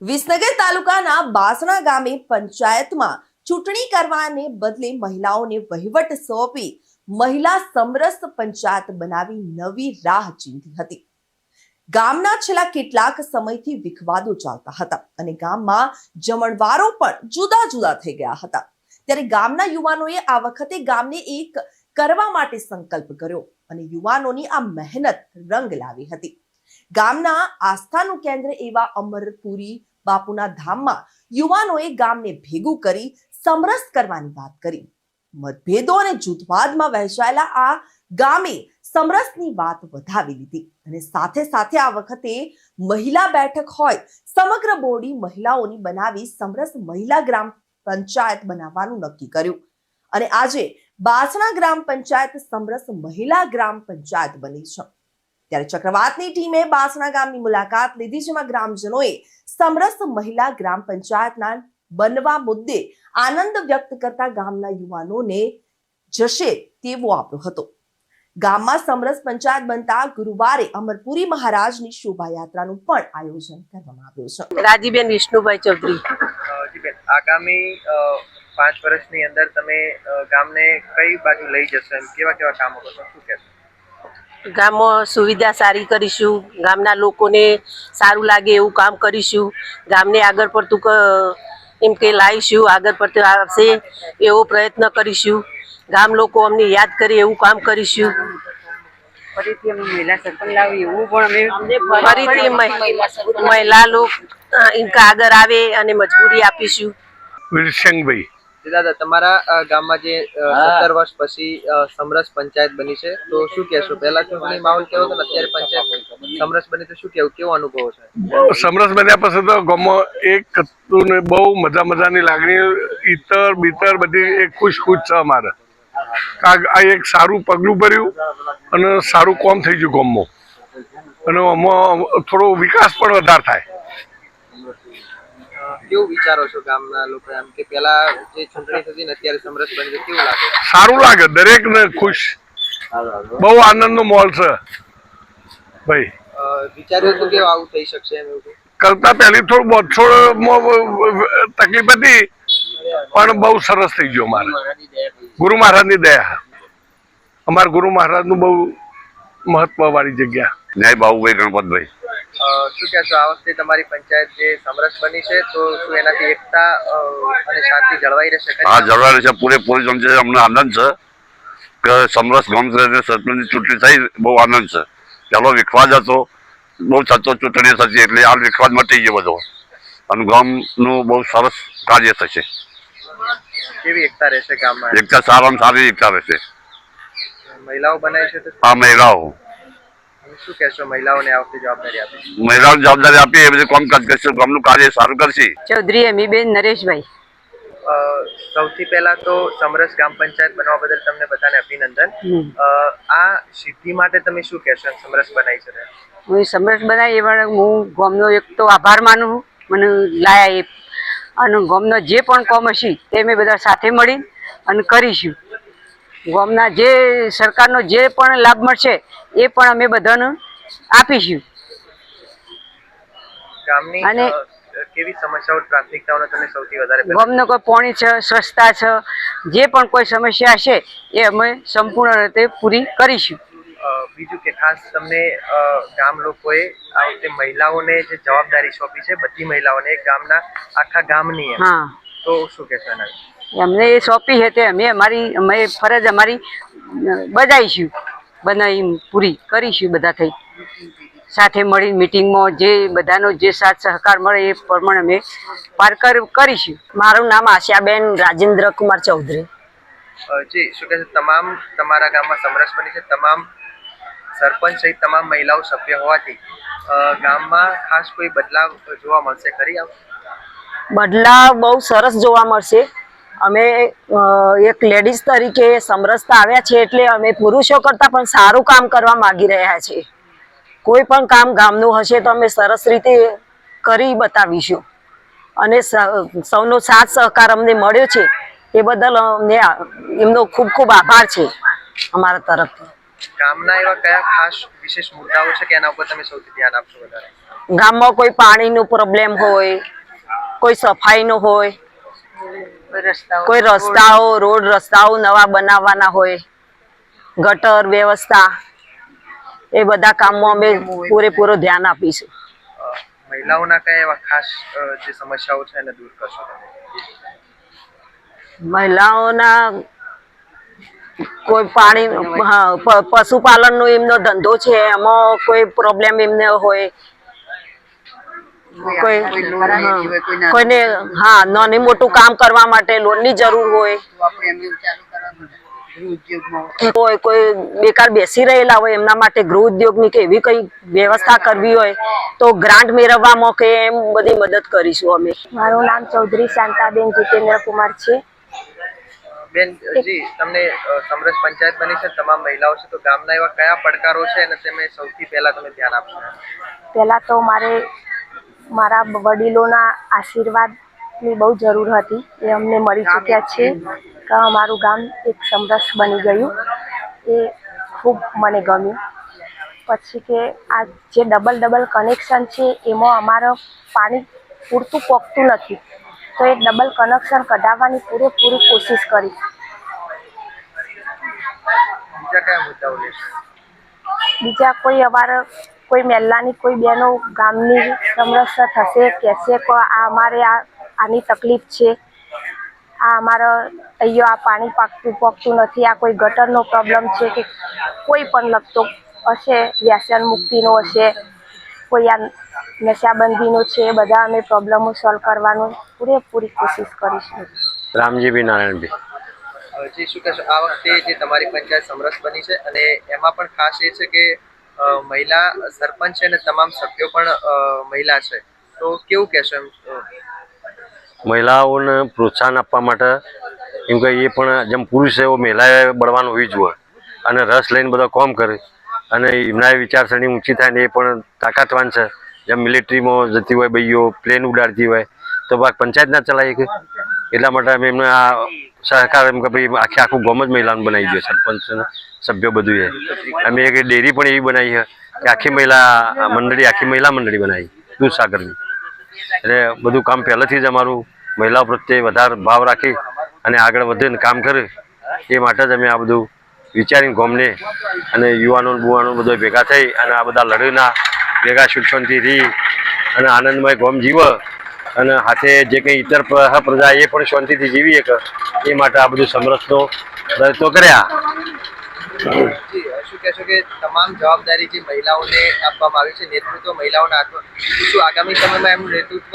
વિસનગર તાલુકાના બાસણા ગામે પંચાયતમાં ચૂંટણી કરવાને બદલે મહિલાઓને વહીવટ સોંપી મહિલા સમરસ પંચાયત બનાવી નવી રાહ ચીંધી હતી. ગામના છેલ્લા કેટલાક સમયથી વિખવાદો ચાલતા હતા અને ગામમાં જમણવારો પણ જુદા જુદા થઈ ગયા હતા. ત્યારે ગામના યુવાનોએ આ વખતે ગામને એક કરવા માટે સંકલ્પ કર્યો અને યુવાનોની આ મહેનત રંગ લાવી હતી. ગામના આસ્થાનું કેન્દ્ર એવા અમરપુરી બાપુના ધામમાં યુવાનોએ ગામને ભેગું કરી સમરસ કરવાની વાત કરી. મતભેદો અને જૂથવાદમાં વહેંચાયેલા આ ગામે સમરસની વાત વધાવી લીધી અને સાથે સાથે આ વખતે મહિલા બેઠક હોય, સમગ્ર બોડી મહિલાઓની બનાવી સમરસ મહિલા ગ્રામ પંચાયત બનાવવાનું નક્કી કર્યું. અને આજે બાસણા ગ્રામ પંચાયત સમરસ મહિલા ગ્રામ પંચાયત બની છે. ત્યારે ચક્રવાતની ટીમે બાસણા ગામની મુલાકાત લીધી જેમાં ગ્રામજનોએ સમરસ મહિલા ગ્રામ પંચાયતના બનવા મુદ્દે આનંદ વ્યક્ત કરતા ગામના યુવાનોને જશે તેવો આપ્યો હતો. ગામમાં સમરસ પંચાયત બનતા ગુરુવારે અમરપુરી મહારાજની શોભાયાત્રાનું પણ આયોજન કરવામાં આવ્યું છે. રાજીબેન વિષ્ણુભાઈ ચૌધરી. આગામી પાંચ વર્ષની અંદર તમે ગામને કઈ બાજુ લઈ જશો એમ? કેવા કેવા કામો કરશો? શું કહેશો? ગામમાં સુવિધા સારી કરીશું ગામના લોકોને સારું લાગે એવું કામ કરીશું ગામને આગળ પડતું ક- એમ કે લાવીશું આગળ પડતું આવશે એવો પ્રયત્ન કરીશું. ગામ લોકો અમને યાદ કરે એવું કામ કરીશું. ફરીથી અમે મહિલા સરપંચ લાવી એવું પણ અમે ફરીથી મહિલા લોક આગળ આવે અને મજબૂરી આપીશું. વિરસંગભાઈ જી દાદા તમારા ગામમાં જે સત્તર વર્ષ પછી સમરસ પંચાયત બની છે તો શું કહેશો? પહેલા ચૂંટણી માહોલ કેવો હતો અત્યારે પંચાયત સમરસ બની તો શું કેવું? કેવો અનુભવ છે? સમરસ બન્યા પછી તો ગામમાં એક હતું ને બહુ મજા મજાની લાગણી ઈતર બીતર બધી એક ખુશ ખુશ છે અમારે. કાં આ એક સારું પગલું ભર્યું અને સારું કોમ થઈ ગયું ગામમાં. અને આમાં થોડો વિકાસ પણ વધારે થાય. કેવું વિચારો છો ગામના લોકો એમ કે પેલા જે ચૂંટણી થતી ને અત્યારે સમરસ બની છે કેવું લાગે? સારું લાગે દરેકને ખુશ. બહુ આનંદનો માહોલ છે. ભાઈ. વિચાર્યું હતું કે આવું થઈ શકશે એમ એવું કરતા પહેલી થોડું બોછોડમાં તકલીફ હતી પણ બહુ સરસ થઈ ગયો મારે. ગુરુ મહારાજની દયા. અમારા ગુરુ મહારાજનું બહુ મહત્વ વાળી જગ્યા. ન્યાય બાબુભાઈ ગણપતભાઈ. શું કહેશો? આ વખતે તમારી પંચાયત જે સમરસ બની છે તો શું એનાથી એકતા અને શાંતિ જળવાઈ રહેશે? હા જળવાઈ છે પૂરેપૂરી સમજે અમને આનંદ છે કે સમરસ ગામ સરપંચની ચૂંટણી થઈ બહુ આનંદ છે. પહેલો વિખવાદ હતો. બહુ થતો ચૂંટણી થતી એટલે આ વિખવાદ મટી ગયો બધો. અને ગામનું બહુ સરસ કાર્ય થશે. કેવી એકતા રહેશે ગામમાં? એકતા સારામાં સારી એકતા રહેશે. મહિલાઓ બનાવી છે હા મહિલાઓ. શું કહેશો મહિલાઓને આ વખતે જવાબદારી આપી? મહિલાઓને જવાબદારી આપી એ બધું કામ કરશે ગામનું કાર્ય સારું કરશે. ચૌધરી અમીબેન નરેશભાઈ. સૌથી પહેલા તો સમરસ ગ્રામ પંચાયત બનવા બદલ તમને બધાને અભિનંદન. આ સિદ્ધિ માટે તમે શું કહેશો સમરસ બનાવી છે? હું સમરસ બનાવી એ પણ હું ગામનો એક તો આભાર માનું મને લાયા એ. અને ગામનો જે પણ કોમ હશે તે અમે બધા સાથે મળી અને કરીશું. ગામના જે સરકારનો જે પણ લાભ મળશે એ પણ અમે બધાને આપીશું. અને- કેવી સમસ્યાઓ પ્રાથમિકતાઓને તમે સૌથી વધારે ગામનો કોઈ પાણી છે સ્વચ્છતા છે જે પણ કોઈ સમસ્યા હશે એ અમે સંપૂર્ણ રીતે પૂરી કરીશું. બીજું કે ખાસ તમને ગામ લોકોએ આ વખતે મહિલાઓને જે જવાબદારી સોંપી છે બધી મહિલાઓને ગામના આખા ગામની તો શું કહેશો એના? અમને એ સોંપી છે તે અમે અમારી અમે ફરજ અમારી બજાવીશું. બનાવી પૂરી કરીશું બધા થઈ સાથે મળી મિટિંગમાં જે બધાનો જે સાથ સહકાર મળે એ પ્રમાણે અમે પારકર કરીશું. મારું નામ આશયાબેન રાજેન્દ્ર કુમાર ચૌધરી. જી શું કહે છે? તમામ તમારા ગામમાં સમરસ બની છે તમામ સરપંચ સહિત તમામ મહિલાઓ સભ્ય હોવાથી ગામમાં ખાસ કોઈ બદલાવ જોવા મળશે ખરી બદલાવ બહુ સરસ જોવા મળશે. અમે એક લેડીઝ તરીકે સમરસતા આવ્યા છે એટલે અમે પુરુષો કરતાં પણ સારું કામ કરવા માગી રહ્યા છીએ. કોઈ પણ કામ ગામનું હશે તો અમે સરસ રીતે કરી બતાવીશું. અને સૌનો સાથ સહકાર અમને મળ્યો છે એ બદલ અમને એમનો ખૂબ ખૂબ આભાર છે અમારા તરફથી. ગામના એવા કયા ખાસ વિશેષ મુદ્દાઓ છે કે એના ઉપર તમે સૌથી ધ્યાન આપશો વધારે? ગામમાં કોઈ પાણીનું પ્રોબ્લેમ હોય કોઈ સફાઈનો હોય કોઈ રસ્તાઓ? રોડ રસ્તાઓ નવા બનાવવાના હોય ગટર વ્યવસ્થા એ બધા કામમાં અમે પૂરેપૂરો ધ્યાન આપીશું. મહિલાઓના કયા એવા ખાસ જે સમસ્યાઓ છે એને દૂર કરશો મહિલાઓના કોઈ પાણી પશુપાલનનો એમનો ધંધો છે એમાં કોઈ પ્રોબ્લેમ એમને હોય કોઈ હા, કોઈને હા નાની મોટું કામ કરવા માટે લોનની જરૂર હોય. કોઈ કોઈ બેકાર બેસી રહેલા હોય એમના માટે ગૃહ ઉદ્યોગની કે એવી કઈ વ્યવસ્થા કરવી હોય તો ગ્રાન્ટ મેળવવામાં કે એમ બધી મદદ કરીશું અમે. મારું નામ ચૌધરી શાંતાબેન જીતેન્દ્ર કુમાર છે. બેન જી તમને સમરસ પંચાયત બની છે તમામ મહિલાઓ છે તો ગામના એવા કયા પડકારો છે અને તમે સૌથી પહેલા તમે ધ્યાન આપશો? પહેલાં તો મારે મારા વડીલોના આશીર્વાદની બહુ જરૂર હતી. એ અમને મળી ચૂક્યા છે. કે અમારું ગામ એક સમરસ બની ગયું. એ ખૂબ મને ગમ્યું. પછી કે આ જે ડબલ ડબલ કનેક્શન છે એમાં અમારો પાણી પૂરતું પોકતું નથી. તો એ ડબલ કનેક્શન કઢાવવાની પૂરેપૂરી કોશિશ કરી. બીજા કોઈ અમારે કોઈ મહેલાની કોઈ બહેનો ગામની સમરસ થશે કહેશે કે આ અમારે આ આની તકલીફ છે. આ અમારો અહીંયા આ પાણી પાકતું પોકતું નથી. આ કોઈ ગટરનો પ્રોબ્લેમ છે કે કોઈ પણ લગતો હશે વ્યસન મુક્તિનો હશે કોઈ આ નશાબંધીનો છે બધા અમે પ્રોબ્લેમો સોલ્વ કરવાનો પૂરેપૂરી કોશિશ કરીશું. રામજીભાઈ નારાયણભાઈ અ, જી શું કહેશો આ વખતે જે તમારી પંચાયત સમરસ બની છે અને એમાં પણ ખાસ એ છે કે મહિલા સરપંચ છે અને તમામ સભ્યો પણ મહિલા છે. તો કેવું કહેશો એમ? મહિલાઓને પ્રોત્સાહન આપવા માટે, એમ કે એ પણ જેમ પુરુષ એવો મહિલાએ બળવાનું હોવી જોઈએ. અને રસ લઈને બધા કોમ કરે. અને એમના વિચારસરણી ઊંચી થાય ને એ પણ તાકાતવાન છે. જેમ મિલિટરીમાં જતી હોય ભાઈઓ પ્લેન ઉડાડતી હોય. તો પંચાયત ના ચલાવી એટલા માટે અમે એમને આ સહકાર એમ કે ભાઈ, આખે આખું ગામ જ મહિલાનું બનાવી દે સરપંચ સભ્યો બધું એ અમે એક ડેરી પણ એવી બનાવી છે કે આખી મહિલા મંડળી, આખી મહિલા મંડળી બનાવી, દૂધસાગરની. એટલે બધું કામ પહેલેથી જ અમારું મહિલાઓ પ્રત્યે વધારે ભાવ રાખી અને આગળ વધીને કામ કરે, એ માટે જ અમે આ બધું વિચારીને ગામને અને યુવાનો બુવાનો બધો ભેગા થઈ અને આ બધા લડેના ભેગા શાંતિ રહી અને આનંદમય ગામ જીવ અને હાથે જે કંઈ ઇતર પ્ર- પ્રજા એ પણ શાંતિથી જીવી શકે. એ માટે આ બધું સમરસનો પ્રયત્નો કર્યા. શું કહેશો કે તમામ જવાબદારી જે મહિલાઓને આપવામાં આવી છે નેતૃત્વ મહિલાઓના હાથમાં શું આગામી સમયમાં એમનું નેતૃત્વ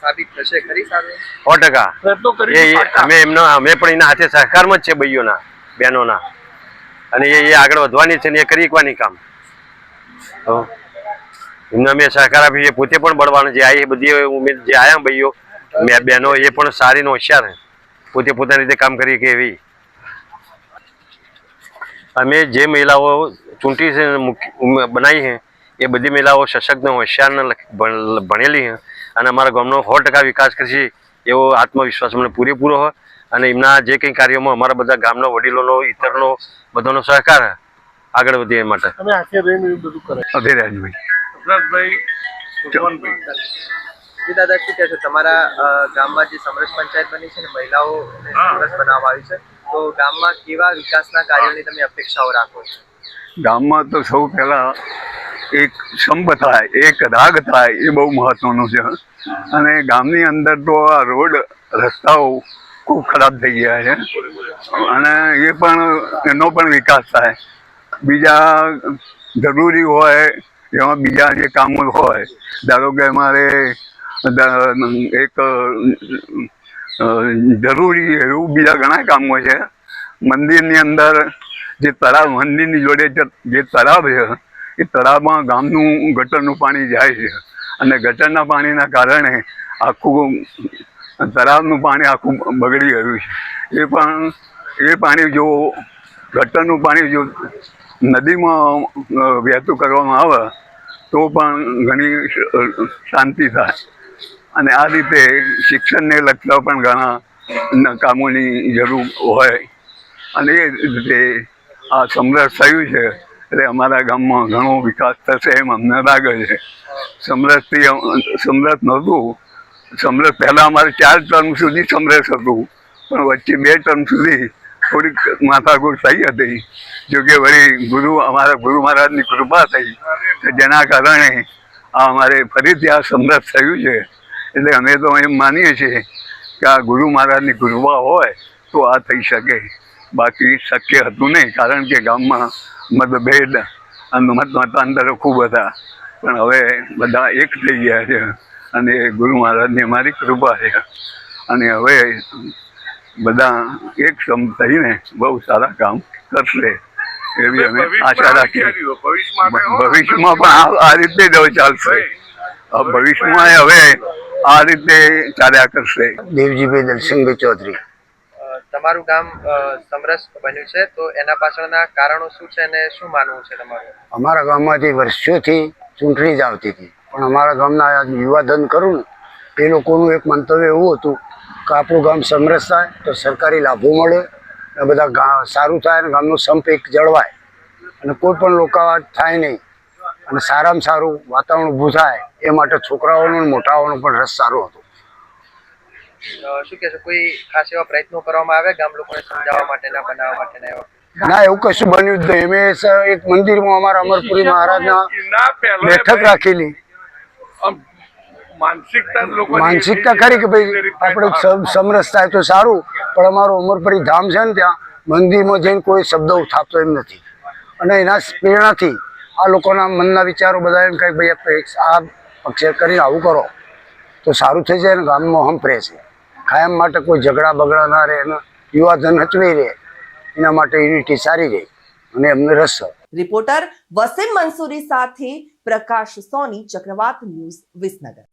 સાબિત થશે ખરી સારું સો ટકા. એ એ અમે એમનો અમે પણ એના હાથે સહકારમાં જ છે ભાઈઓના બહેનોના. અને એ એ આગળ વધવાની છે ને એ કરી શકવાની કામ. એમને અમે સહકાર આપીએ પોતે પણ બળવાનું જે આ એ બધી ઉમેદ જે આયા ભાઈઓ મેં બહેનો એ પણ સારી ને હોશિયાર છે. પોતે પોતાની રીતે કામ કરી કે એવી. અમે જે મહિલાઓ ચૂંટી છે બનાવી છે એ બધી મહિલાઓ સશક્ત હોશિયાર ભણેલી છે અને અમારા ગામનો સો ટકા વિકાસ કરશે એવો આત્મવિશ્વાસ મને પૂરેપૂરો હોય અને એમના જે કંઈ કાર્યોમાં અમારા બધા ગામના વડીલોનો ઇતરનો બધાનો સહકાર આગળ વધીએ એ માટે. અભિરાજભાઈ. જી દાદા શું કહેશો? તમારા ગામમાં જે સમરસ પંચાયત બની છે ને મહિલાઓ સમરસ બનાવવામાં આવી છે તો ગામમાં કેવા વિકાસના કાર્યોની તમે અપેક્ષાઓ રાખો છો? ગામમાં તો સૌ પહેલા એક સંપ થાય એક રાગ થાય એ બહુ મહત્વનું છે. અને ગામની અંદર તો આ રોડ રસ્તાઓ ખૂબ ખરાબ થઈ ગયા છે. અને એ પણ એનો પણ વિકાસ થાય. બીજા જરૂરી હોય એમાં બીજા જે કામો હોય ધારો કે અમારે એક જરૂરી એવું બીજા ઘણા કામો છે. મંદિરની અંદર જે તળાવ, મંદિરની જોડે જે- તળાવ છે, એ તળાવમાં ગામનું ગટરનું પાણી જાય છે. અને ગટરના પાણીના કારણે આખું તળાવનું પાણી આખું બગડી ગયું છે. એ પણ, એ પાણી જો, ગટરનું પાણી જો નદીમાં વહેતું કરવામાં આવે, તો પણ ઘણી શાંતિ થાય. અને આ રીતે શિક્ષણને લગતા પણ ઘણા કામોની જરૂર હોય. અને એ રીતે આ સમરસ થયું છે, એટલે અમારા ગામમાં ઘણો વિકાસ થશે એમ અમને લાગે છે. સમરસથી સમરસ નહોતું. સમરસ પહેલાં અમારે ચાર ટર્મ સુધી સમરસ હતું. પણ વચ્ચે બે ટર્મ સુધી થોડીક માથાકૂટ થઈ હતી. જોકે વળી ગુરુ, અમારા ગુરુ મહારાજની કૃપા થઈ. જેના કારણે આ અમારે ફરીથી આ સમરસ થયું છે. એટલે અમે તો એમ માનીએ છીએ કે આ ગુરુ મહારાજની કૃપા હોય તો આ થઈ શકે. બાકી શક્ય હતું નહીં કારણ કે ગામમાં મતભેદ અને મત મતાંતરો ખૂબ હતા. પણ હવે બધા એક થઈ ગયા છે અને ગુરુ મહારાજની અમારી કૃપા છે. અને હવે બધા એક સમ થઈને બહુ સારા કામ કરશે એવી અમે આશા રાખીએ. ભવિષ્યમાં પણ આ- રીતે જ હવે ચાલશે. ભવિષ્યમાં હવે આ રીતે ચાલ્યા કરશે. દેવજીભાઈ દલસિંહભાઈ ચૌધરી. તમારું ગામ સમરસ બન્યું છે તો એના પાછળના કારણો શું છે અને શું માનવું છે તમારું? અમારા ગામમાંથી વર્ષોથી ચૂંટણી જ આવતી હતી. પણ અમારા ગામના આ યુવાધન કરું ને એ લોકોનું એક મંતવ્ય એવું હતું કે આપણું ગામ સમરસ થાય તો સરકારી લાભો મળે અને બધા સારું થાય અને ગામનું સંપ એક જળવાય. અને કોઈ પણ લોકાવાદ થાય નહીં. અને સારામાં સારું વાતાવરણ ઊભું થાય એ માટે છોકરાઓનો અને મોટાઓનો પણ રસ સારો હતો. શું કહેશો કોઈ ખાસ એવા પ્રયત્નો કરવામાં આવે ગામ લોકોને સમજાવવા માટેના બનાવવા માટેના એવા? ના એવું કશું બન્યું જ નહીં. અમે એક મંદિરમાં અમારા અમરપુરી મહારાજના બેઠક રાખેલી. માનસિકતા માનસિકતા ખરી કે ભાઈ આપણે સમ- સમરસ થાય તો સારું પણ અમારું અમરપુરી ધામ છે ને ત્યાં મંદિરમાં જઈને કોઈ શબ્દ ઉઠાપતો એમ નથી. અને એના પ્રેરણાથી આ લોકોના મનના વિચારો બધા એમ કહે ભાઈ આ પક્ષે કરીને આવું કરો. તો સારું થઈ જાય અને ગામમાં હંપ રહે છે. કાયમ માટે કોઈ ઝઘડા બગડા ના રહે, એના યુવાધન હચવી રહે, એના માટે યુનિટી સારી રહે, અને એમને રસ રિપોર્ટર વસીમ મંસૂરી સાથે પ્રકાશ સોની, ચક્રવાત ન્યૂઝ વિસનગર.